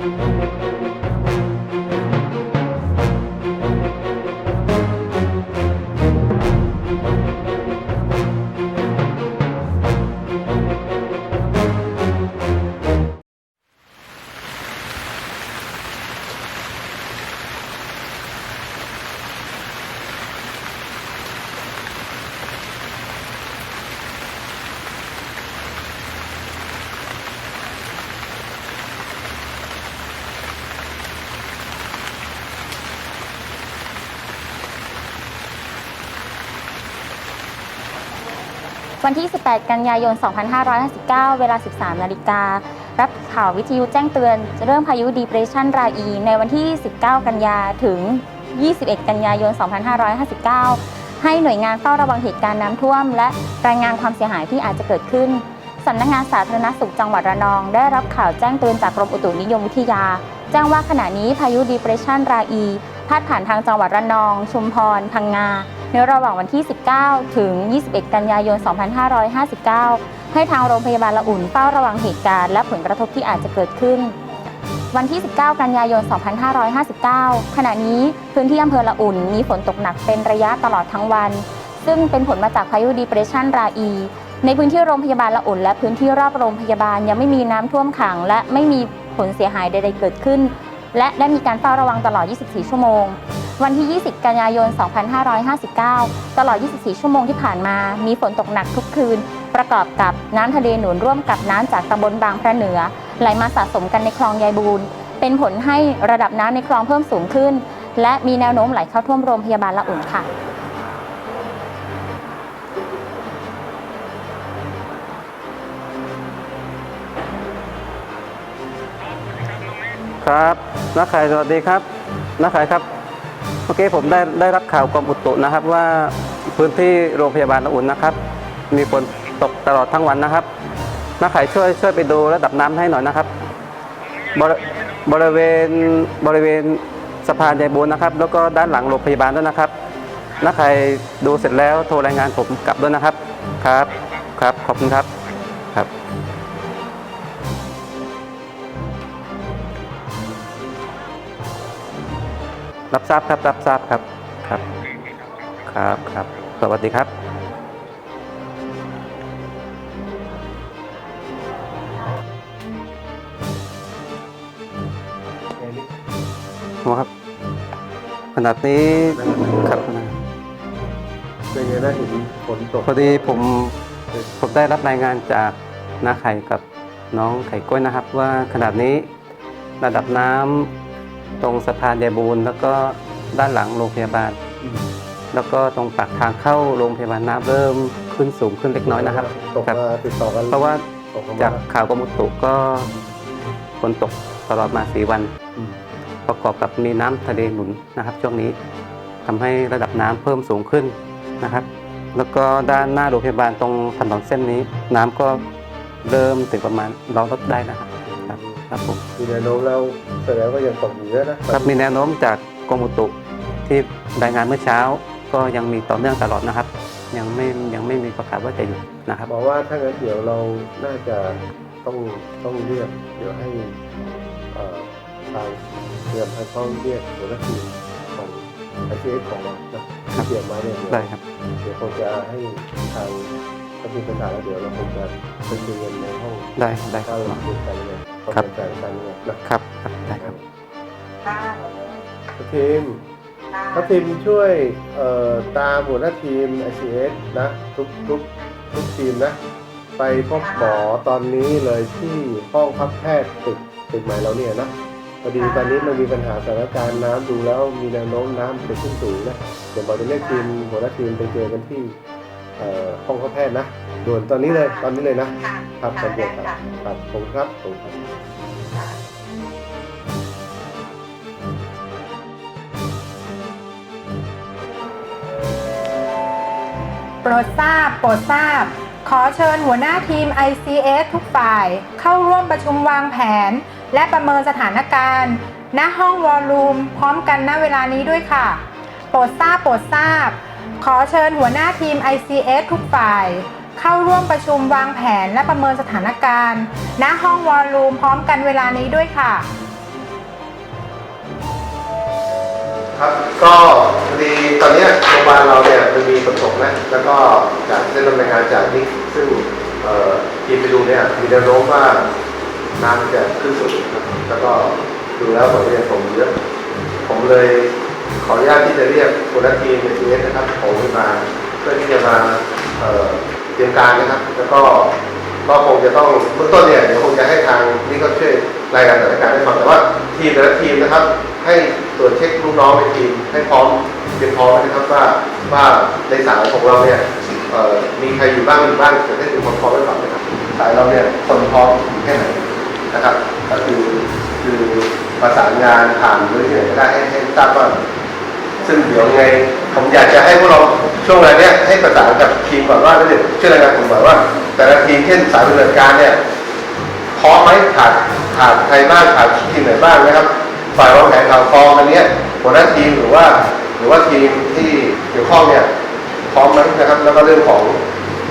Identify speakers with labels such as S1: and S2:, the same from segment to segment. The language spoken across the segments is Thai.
S1: Thank you. วันที่ 18 กันยายน 2559 เวลา 13 นาฬิกา รับข่าววิทยุแจ้งเตือน เริ่มพายุ Depression ราอี ในวันที่ 19 กันยาถึง 21 กันยายน 2559 ให้หน่วยงานเฝ้าระวังเหตุการณ์น้ำท่วม และรายงานความเสียหายที่อาจจะเกิดขึ้นสำนักงานสาธารณสุขจังหวัดระนอง ได้รับข่าวแจ้งเตือนจากกรมอุตุนิยมวิทยา แจ้งว่าขณะนี้พายุ Depression ราอี พาดผ่านทางจังหวัดระนอง ชุมพร พังงา ในระหว่างวันที่ 19 ถึง 21 กันยายน 2559 ให้ทางโรงพยาบาลละอุ่นเฝ้าระวังเหตุการณ์และผลกระทบที่อาจจะเกิดขึ้น วันที่ 19 กันยายน 2559 ขณะนี้พื้นที่อำเภอละอุ่นมีฝนตกหนักเป็นระยะตลอดทั้งวัน ซึ่งเป็นผลมาจากพายุดีเปรสชันราอี ในพื้นที่โรงพยาบาลละอุ่น และพื้นที่รอบโรงพยาบาลยังไม่มีน้ำท่วมขัง และไม่มีผลเสียหายใด ๆ เกิดขึ้น และได้มีการเฝ้าระวังตลอด 24 ชั่วโมง วันที่ 20 กันยายน 2559 ตลอด 24 ชั่วโมงที่ผ่านมา มีฝนตกหนักทุกคืน ประกอบกับน้ำทะเลหนุนร่วมกับน้ำจากตำบลบางพระเหนือ ไหลมาสะสมกันในคลองยายบูนเป็นผลให้ระดับน้ำในคลองเพิ่มสูงขึ้น และมีแนวโน้มไหลเข้าท่วมโรงพยาบาลละอุ่นค่ะ
S2: ครับนักขายสวัสดีครับนักขายครับ มื่อกี้ผมได้ได้รับข่าวกรมอุตุนะครับว่าพื้นที่โรงพยาบาลละอุ่นนะครับ มีฝนตกตลอดทั้งวันนะครับนักข่ายช่วยช่วยไปดูระดับน้ำให้หน่อยนะครับ บริบริเวณบริเวณสะพานยายบูนนะครับ แล้วก็ด้านหลังโรงพยาบาลด้วยนะครับนักข่ายดูเสร็จแล้วโทรรายงานผมกลับด้วยนะครับครับครับขอบคุณครับ รับทราบครับ รับทราบครับ ครับ ครับครับ สวัสดีครับ หมอครับ ขนาดนี้ครับ
S3: เป็นไงนะเห็นฝนตก
S2: พอดีผมผมได้รับรายงานจากน้าไข่กับน้องไข่กล้วยนะครับ ว่าขนาดนี้ระดับน้ำ ตรงสะพานยายบูนแล้วก็ด้านหลังโรงพยาบาล แล้วก็ตรงปากทางเข้าโรงพยาบาลน้ำเริ่มขึ้นสูงขึ้นเล็กน้อยนะครับ
S3: ตก
S2: ครับ
S3: มาติดต่อกัน
S2: เพราะว่า
S3: ตกลงมา
S2: จากข่าวกรมอุตุก็ฝนตกตลอดมาสีวัน
S3: อืม
S2: ประกอบกับมีน้ำทะเลหนุนนะครับ ช่วงนี้ทำให้ระดับน้ำเพิ่มสูงขึ้นนะครับ แล้วก็ด้านหน้าโรงพยาบาลตรงถนนเส้นนี้ น้ำก็เริ่มถึงประมาณเราลดได้นะครับ ครับครับผม
S3: มีแนวโน้มแล้วแสดงว่ายังตกอยู่เยอะนะครับ
S2: มีแนวโน้มจากกรมอุตุที่รายงานเมื่อเช้า ก็ยังมีต่อเนื่องตลอดนะครับ ยังไม่ยังไม่มีประกาศว่าจะหยุดนะครับ
S3: บอกว่าถ้างั้นเดี๋ยวเราน่าจะต้องต้องเรียกเดี๋ยวให้เอ่อทางเตรียมให้เขาเรียกหัวหน้าทีมของไอซีเอสของเรานะที่เตรียมมาเนี่ยเดี๋ยว
S2: ได้ครับ
S3: เดี๋ยวคงจะให้ทางถ้ามีปัญหาแล้วเดี๋ยวเราคงจะไปคุยกันในห้อง
S2: ได้ได้ค
S3: ถ้า
S2: รับ
S3: เราคุย กันเลยเข้า
S2: ครับ
S3: ใจกันเนี่ยนะครับ
S2: ครับได้ครับ
S3: ทัพทีมทัพทีมช่วยเอ่อตามหัวหน้าทีม ICS นะทุกทุกทุกทีมนะ ไปพบหมอตอนนี้เลยที่ห้องพักแพทย์ตึกตึกใหม่เราเนี่ยนะพอดีตอนนี้มันมีปัญหาสถานการณ์น้ำดูแล้วมีแนวโน้มน้ำจะขึ้นสูงนะเดี๋ยวหมอจะเรียกทีมหัวหน้าทีมไปเจอกันที่เอ่อห้องพักแพทย์นะ ด่วนตอนนี้เลยตอนนี้เลยนะครับตอนเดียวครับครับผมครับผมครับ
S4: โปรดทราบ โปรดทราบ ขอเชิญหัวหน้าทีม ICS ทุกฝ่าย เข้าร่วมประชุมวางแผน และประเมินสถานการณ์ณห้องวอลลุ่มพร้อมกันณเวลานี้ด้วยค่ะ โปรดทราบ โปรดทราบ ขอเชิญหัวหน้าทีม ICS ทุกฝ่าย เข้าร่วมประชุมวางแผนและประเมินสถานการณ์ณห้องวอลลุ่มพร้อมกันเวลานี้ด้วยค่ะ
S3: ครับก็พอดีตอนเนี้ยโรงพยาบาลเราเนี่ยมันมีฝนตกนะแล้วก็จากได้รับรายงานจากนิกซึ่งเอ่อทีมไปดูเนี่ยมีแนวโน้มว่าน้ำจะขึ้นสูงครับแล้วก็ดูแล้วผลเรียนผมเยอะผมเลยขออนุญาตที่จะเรียกหัวหน้าทีมในทีเอสนะครับผมมาเพื่อที่จะมาเอ่อ รียมการนะครับ แล้วก็ก็คงจะต้องเบื้องต้นเนี่ยเดี๋ยวคงจะให้ทางนี่ก็ช่วยรายงานสถานการณ์ให้ฟังแต่ว่าทีมแต่ละทีมนะครับ ให้ตรวจเช็คลูกน้องในทีมให้พร้อมเตรียมพร้อมนะครับว่าว่าในสายของเราเนี่ยมีใครอยู่บ้างอยู่บ้างจะได้เตรียมความพร้อมไว้ก่อนนะครับสายเราเนี่ยคนพร้อมแค่ไหนนะครับก็คือคือประสานงานผ่านหรือที่ไหนก็ได้ให้ให้ทราบว่าซึ่งเดี๋ยวไงผมอยากจะให้พวกเรา ช่วงเวลาเนี้ยให้ประสานกับทีมก่อนว่าแล้วเดี๋ยวช่วยรายงานผมก่อนว่า แต่ละทีมเช่นสายปฏิบัติการเนี่ยพร้อมไหมขาดขาดใครบ้างขาดทีมไหนบ้างนะครับ ฝ่ายวางแผนข่าวกองอันเนี้ยหัวหน้าทีมหรือว่า หรือว่าทีมที่เกี่ยวข้องเนี่ยพร้อมไหมนะครับ แล้วก็เรื่องของ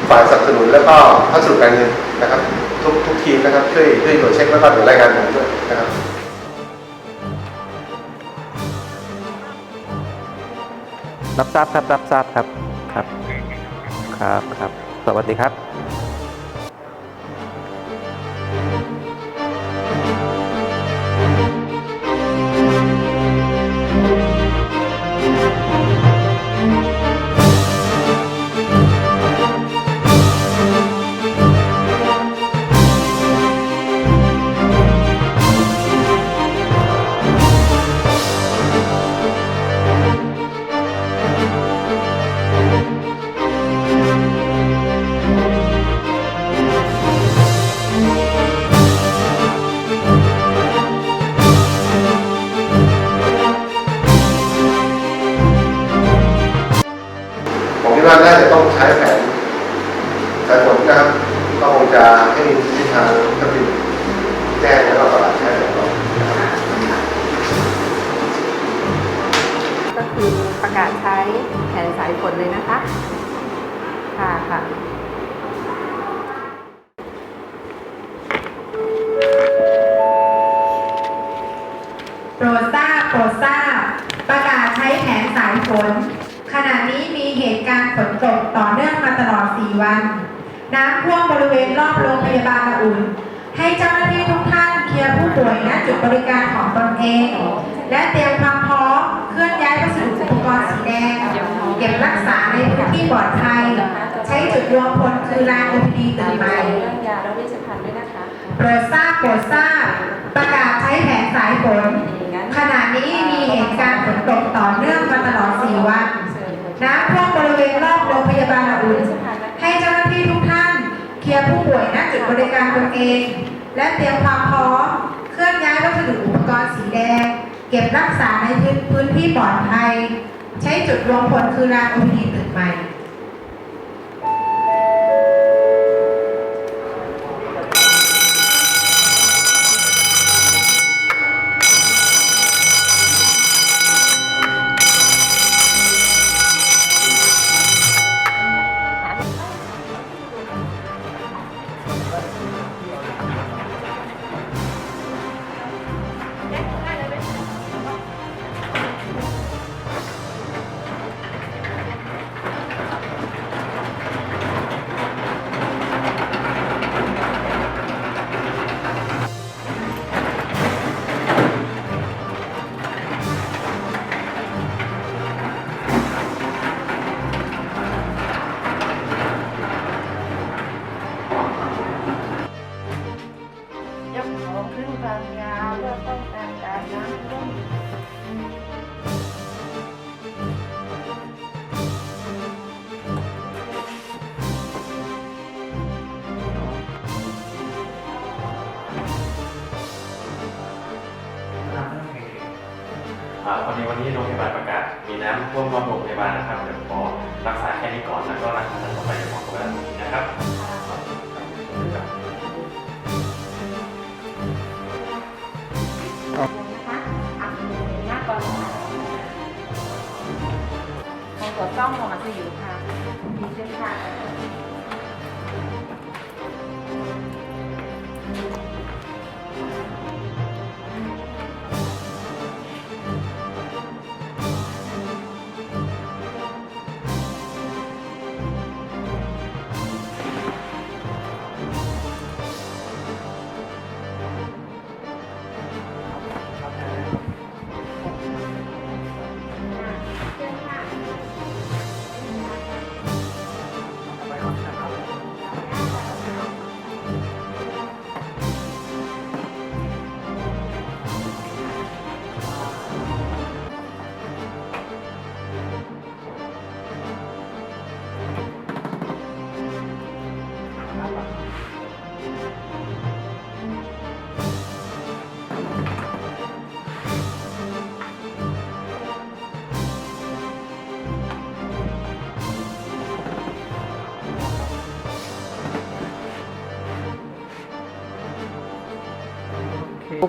S3: ฝ่ายสนับสนุนแล้วก็พัสดุการเงินนะครับ ทุกทุกทีมนะครับช่วยช่วยตรวจเช็คแล้วก็เดี๋ยวรายงานผมด้วยนะครับ
S2: รับทราบครับรับทราบครับครับ ครับครับ สวัสดีครับ
S4: เรื่องยาและเวช
S1: ภัณฑ์ด้วยนะคะ
S4: โปรดทราบโปรดทราบประกาศใช้แผนสายฝนขณะนี้มีเหตุการณ์ฝนตกต่อเนื่องมาตลอด 4 วันน้ำท่วมบริเวณรอบโรงพยาบาลละอุ่นให้เจ้าหน้าที่ทุกท่าน เคลียร์ผู้ป่วยณจุดบริการตนเอง และเตรียมความพร้อมเคลื่อนย้ายวัสดุอุปกรณ์สีแดง เก็บรักษาในพื้นที่ปลอดภัย ใช้จุดรวมพลคือลาน OPD ตึกให
S5: ม่
S6: พอดีวันนี้โรงพยาบาลประกาศมีน้ำท่วมรอบโรงพยาบาลนะครับเดี๋ยวขอรักษาแค่นี้ก่อนแล้วก็รักษาต่อไปเดี๋ยวหมอก็ไปรักษาอีกนะครับ
S5: ของตัวต้องของ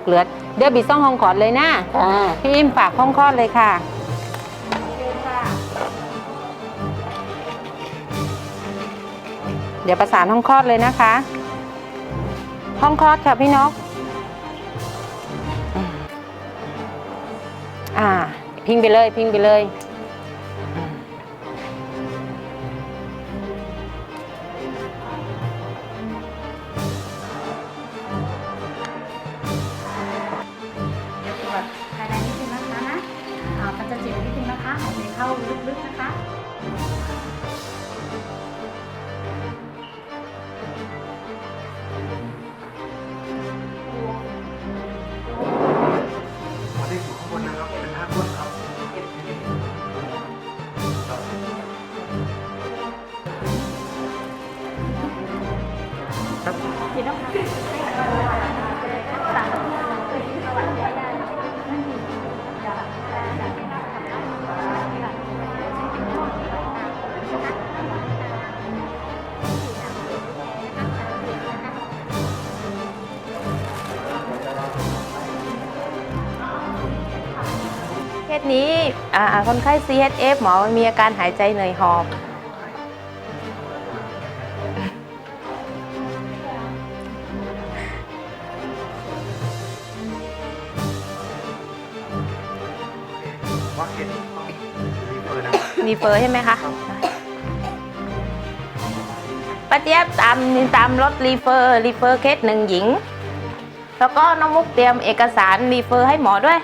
S4: กเหลือดเดี๋ยวบีซ่องห้องคลอดเลยนะ
S1: ค่ะ
S4: พี่อิมฝากห้องคลอดเลยค่ะเดี๋ยวประสานห้องคลอดเลยนะคะ ห้องคลอดค่ะพี่นกอืมอ่า พิงไปเลย พิงไปเลย
S1: เค
S5: สนี้คนไข้ CHF หมอมีอาการหายใจเหนื่อยหอบ รีเฟอร์ใช่ไหมคะป้าเจี๊ยบตามตามรถรีเฟอร์รีเฟอร์เคสหนึ่งหญิง แล้วก็น้องมุกเตรียมเอกสารรีเฟอร์ให้หมอด้วย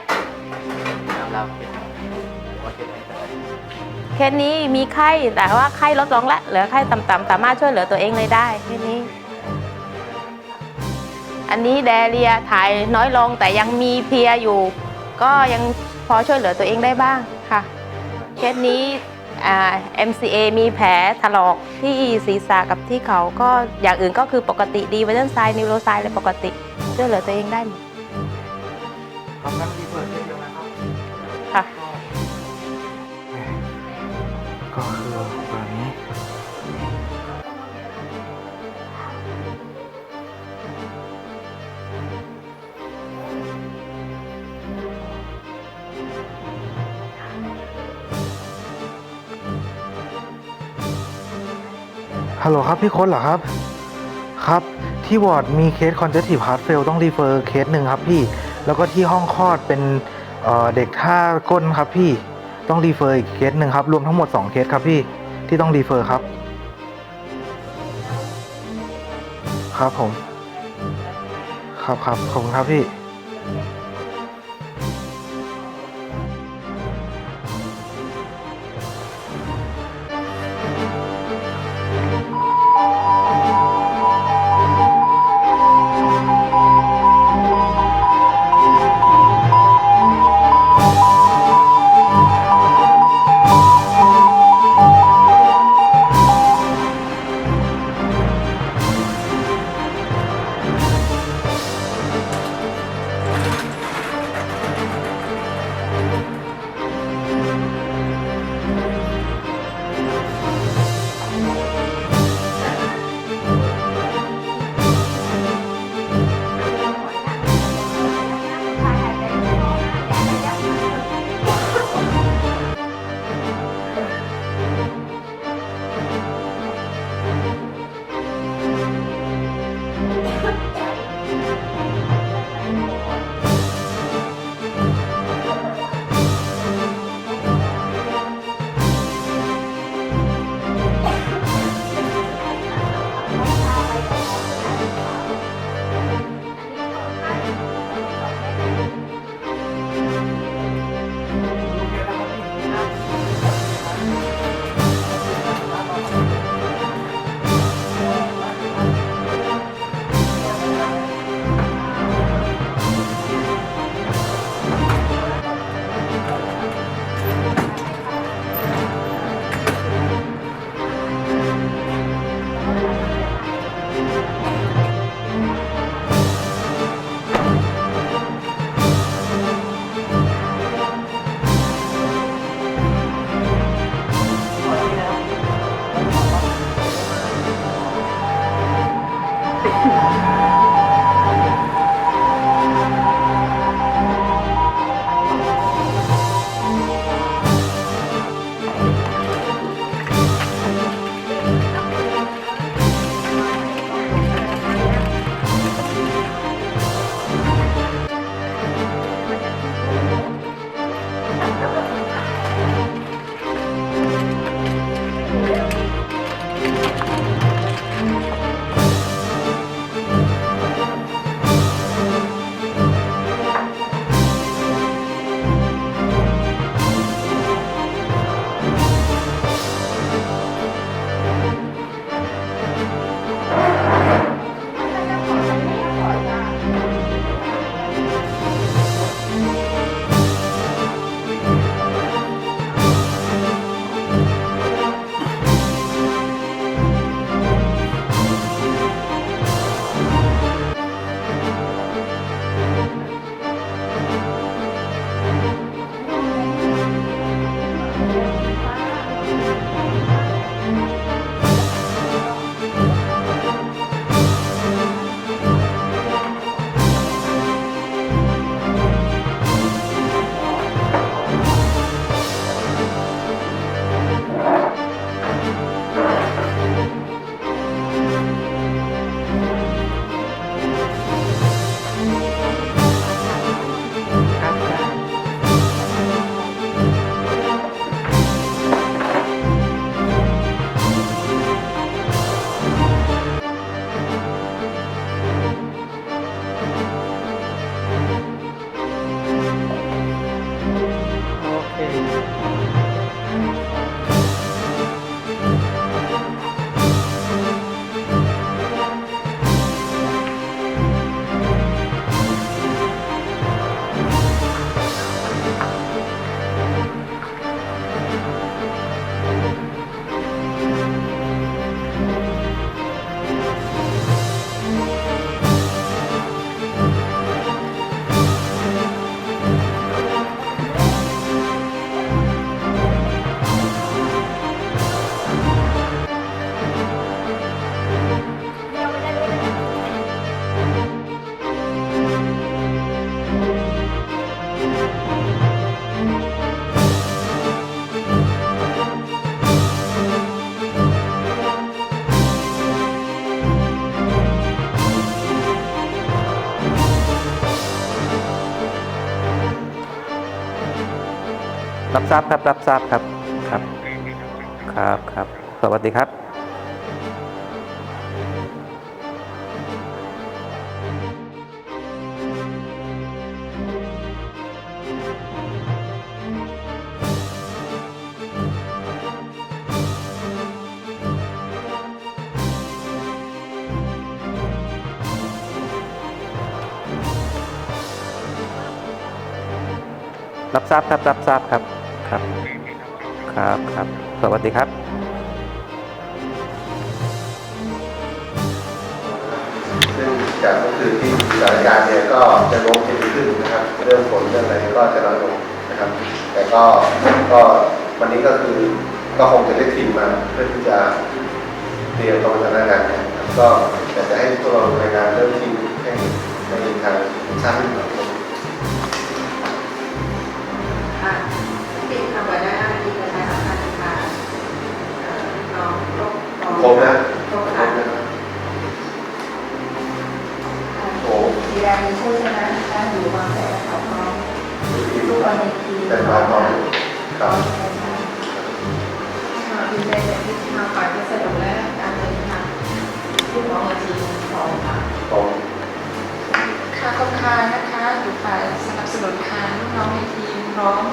S5: เคสนี้มีไข้แต่ว่าไข้ลดลงแล้วเหลือไข้ต่ำๆสามารถช่วยเหลือตัวเองเลยได้เคสนี้ อันนี้แดเรียถ่ายน้อยลงแต่ยังมีเพียอยู่ ก็ยังพอช่วยเหลือตัวเองได้บ้างค่ะเคสนี้ MCA มีแผลถลอกที่ศีรษะกับที่เขาก็อย่างอื่นก็คือปกติดีไวเทนไซน์นิวโรไซน์อะไรปกติช่วยเหลือตัวเองได้หมด
S7: ครับงั้นรีเฟิร์สได้เดียวนะครับ
S5: ค่ะ
S7: ก็คือ ฮัลโหลครับพี่ค้ดเหรอครับ ครับ ที่วอร์ดมีเคส congestive heart fail ต้องรีเฟอร์เคสหนึ่งครับพี่ แล้วก็ที่ห้องคลอดเป็นเเด็กท่าก้นครับพี่ต้องรีเฟอร์อีกเคสหนึ่งครับ รวมทั้งหมด 2 เคสครับพี่ที่ต้องรีเฟอร์ครับ ครับผม ครับครับขอบคุณครับพี่
S2: Thank you. ทราบครับรับทราบครับครับ ครับครับ สวัสดีครับรับทราบครับรับทราบครับ ครับ ครับครับ สวัสดีครับ
S3: ซึ่งจากเมื่อคืนที่สถานการณ์เนี่ยก็จะลงเข็มขึ้นนะครับ เรื่องฝนเรื่องอะไรก็จะน้อยลงนะครับ แต่ก็ก็วันนี้ก็คือก็คงจะได้ทีมมาเพื่อที่จะเตรียมตัวสถานการณ์นะครับก็อยากจะให้ตัวเรารายงานเรื่องทีมให้ในทางชาติ บ
S8: ครบ
S3: นะ
S8: ครบ
S3: คร
S8: ค่ะ
S3: บนะครับโอ้
S8: สีแดงมีผู้ชนะการอยู่วางแผนของน้อง
S3: ทีม
S8: ทุกวันในทีม
S3: แต่มาพร้อมครับ
S8: ค่ะดีใจจากที่ทางฝ่ายพัสดุและการเดินทางผู้ของในทีมของค่ะ
S3: ตรง
S8: ค่าคงคานะคะอยู่ฝ่ายสนับสนุนทางลูกน้องในทีมพร้อม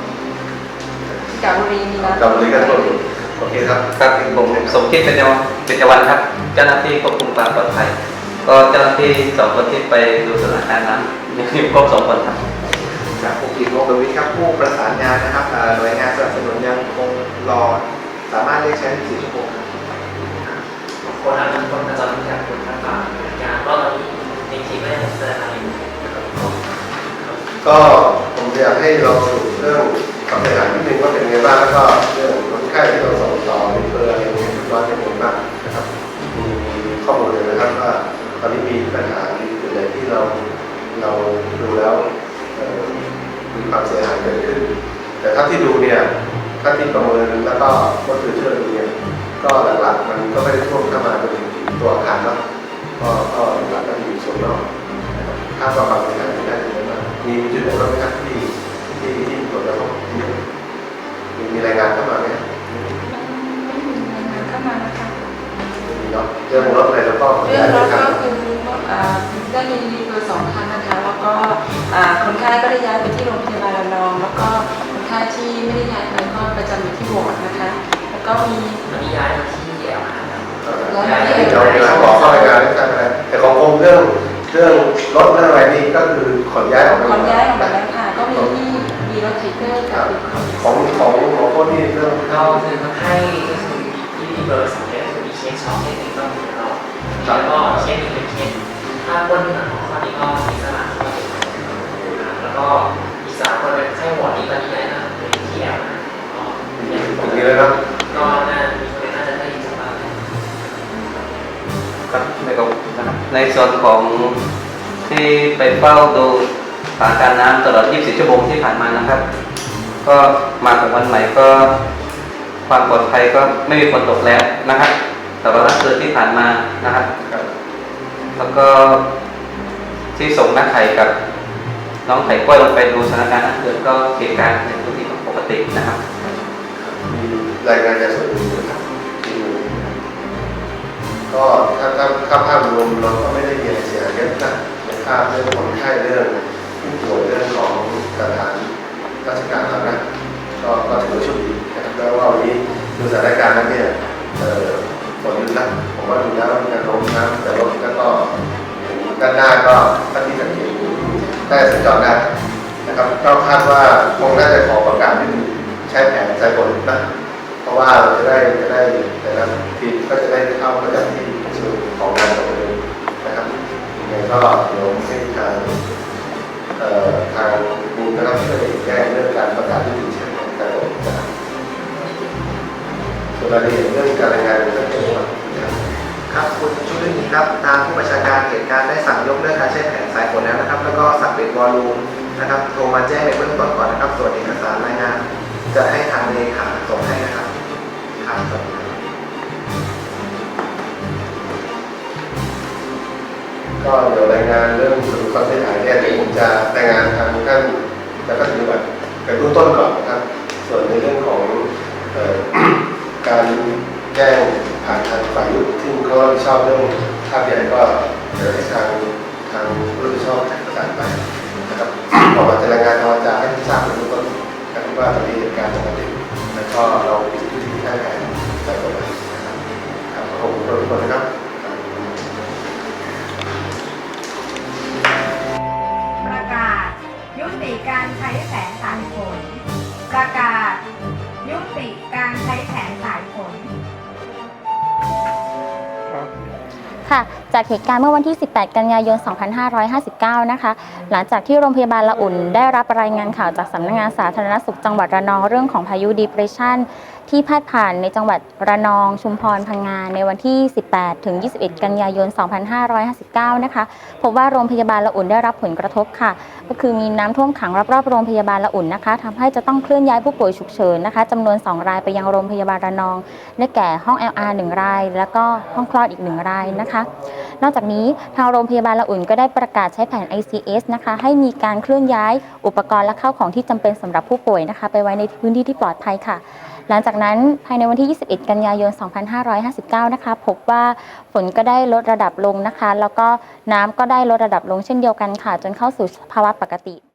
S8: ที่กาบุรีมีนะ
S3: กับริกันต้นโอเคครับ
S9: ครับผมสมคิดเป็นเยาเป็นเยาวันครับ เจ้าหน้าที่ควบคุมความปลอดภัย ก็เจ้าหน้าที่สองคนที่ไปดูสถานการณ์น้ำยังอยู่ครบสองคนครับ
S10: ครับผมอีกโลกวิทย์ครับผู้ประสานงานนะครับเอ่อหน่วยงานสนับสนุนยังคงรอสามารถเรียกใช้24ชั่วโมงครับ
S11: คนนั้นคนประจำจากคนต่างๆงานก็ตอนนี้ในทีมไม่ได้ผมแสดงอะไรอยู่นะครับ
S3: ก็ผมอยากให้เราสรุปเรื่องความเสียหายนิดนึงว่าเป็นไงบ้างแล้วก็เรื่อง คนไข้ที่เราส่งต่อรีเฟอร์อะไรอย่างเงี้ยร้อยเป็นยังไงบ้างนะครับมีข้อมูลเลยนะครับว่าตอนนี้มีปัญหาที่ไหนที่เราเราดูแล้วมีความเสียหายเกิดขึ้น แต่ถ้าที่ดูเนี่ยถ้าที่ประเมินแล้วก็ก็คือเชื่อดูเนี่ยก็หลักๆมันก็ไม่ได้ท่วมเข้ามาจนถึงตัวอาคารเนาะก็ก็หลักๆก็อยู่ส่วนนอกนะครับคาดว่าความเสียหายไม่น่าจะเยอะมากมีจุดไหนบ้างไหมครับที่ที่ที่ผลกระทบมีมีมีรายงานเข้ามาไหมครับ
S8: เนาะ
S3: เรื่องรถอะไรแล้วก็ขออนุ
S8: เรื่อ
S3: ญางต
S8: ร
S3: นะ
S8: ถ
S3: ครับ
S8: ก็คืออ่าได้มีรีเฟอร์สองคันนะคะ แล้วก็อ่าคนไข้ก็ได้ย้ายไปที่โรงพยาบาลระนอง แล้วก็คนไข้ที่ไม่ได้ย้ายไปก็ประจำอยู่ที่วอร์ดนะคะ แล้วก็มี
S11: วันนี้ย้ายมาที่แอลอาร์ครับ
S3: เดี๋ยวเดี๋ยวขอเข้ารายงานให้ทราบนะแต่ของผมเรื่องเรื่องรถเรื่องอะไรนี่ก็คือขนย้ายออกไป
S8: ข
S3: หม
S8: น
S3: ด
S8: ย้ายออกมาแล้วค่ะก็มีที่มีรถไทเกอร์
S3: ค
S8: กั
S3: รั
S8: บบอีกคน
S3: ของของหมอโคตรนี่เรื่อง
S11: เราคือคนไข้ก็คือที่มีเบอร์ สองเคสคือมีเคสสองเคสหนึ่งต้องมีเราแล้วก็เคสหนึ่งเป็นเคสถ้าก้นหนังของข้อนี้ก็มีสลากแล้วก็อีกสามคนเป็นไข้หวัดนี้ตอนนี้ไหนนะเป็นที่แอลนะก็ยัง
S3: อย่างนี้เลยนะ
S11: ก็น่ามีคนน่าจะได้ยินจากบ้าง
S9: ครับในกนะในส่วนของที่ไปเฝ้าดูสถานการณ์น้ำตลอด 24 ชั่วโมงที่ผ่านมานะครับ ก็มาถึงวันใหม่ก็ความปลอดภัยก็ไม่มีฝนตกแล้วนะครับ แต่ว่าคืนที่ผ่านมานะครับ
S3: ครับ
S9: แล้วก็ที่ส่งนักไข่กับน้องไข่กล้วยลงไปดูสถานการณ์น้ำเกินก็เหตุการณ์ในพื้นที่ปกตินะครับ
S3: มีรายงานจากส่วนอื่นนะครับที่ดูก็ถ้าถ้าถ้าภาพรวมเราก็ไม่ได้มีอะไรเสียหายเยอะนะในภาพเรื่องของไข้เรื่องผู้ป่วยเรื่องของสถานราชการเรานะก็ก็ถือว่าโชคดีนะครับแล้วว่าวันนี้ดูสถานการณ์แล้วเนี่ยเอ่อ ฝนหยุดแล้วผมว่าดูแล้วมีการลงน้ำแต่รถก็ก็ถึงด้านหน้าก็ถ้านที่สังเกตดูได้สัญจรได้นะครับก็คาดว่าคงน่าจะขอประกาศเป็นใช้แผนสายฝนนะเพราะว่าเราจะได้จะได้แต่ละทีก็จะได้เข้าประจำที่ส่วนของการตกลงนะครับยังไงก็เดี๋ยวให้ทางทางบูมนะครับช่วยแจ้งเรื่องการประกาศที่ รายละเอียดเรื่องการรายงานก็จะว่านครับ
S10: ครับคุณชุดนี้ครับทางผู้บัญชาการเหตุการณ์ได้สั่งยกเลิกการใช้แผนสายฝนแล้วนะครับ แล้วก็สั่งปิดวอลลุ่มนะครับโทรมาแจ้งในเบื้องต้นก่อนนะครับ ส่วนเอกสารรายงาน จะให้ทางเลขาส่งให้นะครับครับสวัสดีครับ
S3: ก็เดี๋ยวรายงานเรื่องสรุปความเสียหายเนี่ยเดี๋ยวผมจะรายงานทางท่านแล้วก็ถึงแบบเป็นเบื้องต้นก่อนนะครับ ส่วนในเรื่องของ จ้งผ่านทางฝ่ายยุทธซึ่งก็ชอบเรื่องภาพใหญ่ก็เดี๋ยวให้ทางทางผู้รับผิดชอบประสานไปนะครับออกมาจะรายงานทางวาจาให้ทราบในเบื้องต้นนะครับว่าตอนนี้เหตุการณ์ปกติแล้วก็เราปิดที่ที่ให้แผนใส่ตัวไปนะครับครับขอบคุณทุกคนนะครับ
S4: ประกาศยุติการใช้แสา
S1: จากเหตุการณ์เมื่อวันที่ 18 กันยายน 2559 นะคะ หลังจากที่โรงพยาบาลละอุ่น ได้รับรายงานข่าวจากสำนักงานสาธารณสุขจังหวัดระนองเรื่องของพายุ depression ที่พาดผ่านในจังหวัดระนองชุมพรพังงาในวันที่ 18 ถึง 21 กันยายน 2559 นะคะ พบว่าโรงพยาบาลละอุ่นได้รับผลกระทบค่ะ ก็คือมีน้ำท่วมขังรอบๆโรงพยาบาลละอุ่นนะคะทำให้จะต้องเคลื่อนย้ายผู้ป่วยฉุกเฉินนะคะจำนวน 2 รายไปยังโรงพยาบาลระนองได้แก่ห้อง LR 1 ราย แล้วก็ห้องคลอดอีก 1 รายนะคะ นอกจากนี้ทางโรงพยาบาลละอุ่นก็ได้ประกาศใช้แผน ICS นะคะ ให้มีการเคลื่อนย้ายอุปกรณ์และข้าวของที่จำเป็นสำหรับผู้ป่วยนะคะ ไปไว้ในพื้นที่ที่ปลอดภัยค่ะ หลังจากนั้นภายในวันที่ 21 กันยายน 2559 นะคะ พบว่าฝนก็ได้ลดระดับลงนะคะ แล้วก็น้ำก็ได้ลดระดับลงเช่นเดียวกันค่ะ จนเข้าสู่ภาวะปกติ